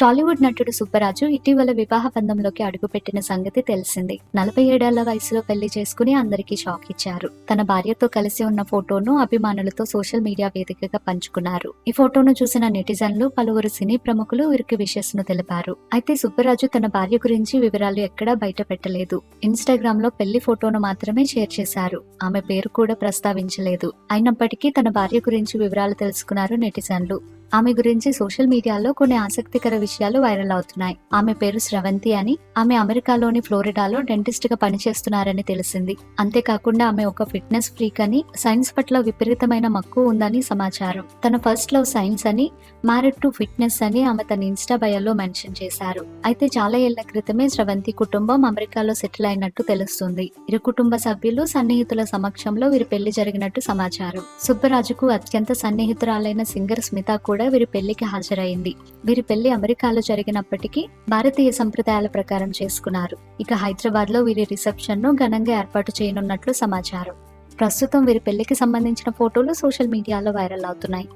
టాలీవుడ్ నటుడు సుబ్బరాజు ఇటీవల వివాహ బంధంలోకి అడుగుపెట్టిన సంగతి తెలిసింది. నలభై ఏడేళ్ళ వయసులో పెళ్ళి చేసుకుని అందరికీ షాక్ ఇచ్చారు. తన భార్యతో కలిసి ఉన్న ఫోటోను అభిమానులతో సోషల్ మీడియా వేదికగా పంచుకున్నారు. ఈ ఫోటోను చూసిన నెటిజన్లు పలువురు సినీ ప్రముఖులు వీరికి విషెస్ను తెలిపారు. అయితే సుబ్బరాజు తన భార్య గురించి వివరాలు ఎక్కడా బయట పెట్టలేదు. ఇన్స్టాగ్రామ్లో పెళ్ళి ఫోటోను మాత్రమే షేర్ చేశారు. ఆమె పేరు కూడా ప్రస్తావించలేదు. అయినప్పటికీ తన భార్య గురించి వివరాలు తెలుసుకున్నారు నెటిజన్లు. ఆమె గురించి సోషల్ మీడియాలో కొన్ని ఆసక్తికర విషయాలు వైరల్ అవుతున్నాయి. ఆమె పేరు స్రవంతి అని ఆమె అమెరికాలోని ఫ్లోరిడాలో డెంటిస్ట్గా పనిచేస్తున్నారని తెలిసింది. అంతేకాకుండా ఆమె ఒక ఫిట్నెస్ ఫ్రీక్ అని సైన్స్ పట్ల విపరీతమైన మక్కువ ఉందని సమాచారం. తన ఫస్ట్ లవ్ సైన్స్ అని మ్యారిడ్ టు ఫిట్నెస్ అని ఆమె తన ఇన్స్టా బయోలో మెన్షన్ చేశారు. అయితే చాలా ఏళ్ళ క్రితమే స్రవంతి కుటుంబం అమెరికాలో సెటిల్ అయినట్టు తెలుస్తుంది. ఇరు కుటుంబ సభ్యులు సన్నిహితుల సమక్షంలో వీరి పెళ్ళి జరిగినట్టు సమాచారం. సుబ్బరాజుకు అత్యంత సన్నిహితురాలైన సింగర్ స్మిత కూడా వీరి పెళ్ళికి హాజరైంది వీరి పెళ్ళి అమెరికాలో జరిగినప్పటికీ భారతీయ సంప్రదాయాల ప్రకారం చేసుకున్నారు. ఇక హైదరాబాద్లో వీరి రిసెప్షన్ను ఘనంగా ఏర్పాటు చేయనున్నట్లు సమాచారం. ప్రస్తుతం వీరి పెళ్ళికి సంబంధించిన ఫోటోలు సోషల్ మీడియాలో వైరల్ అవుతున్నాయి.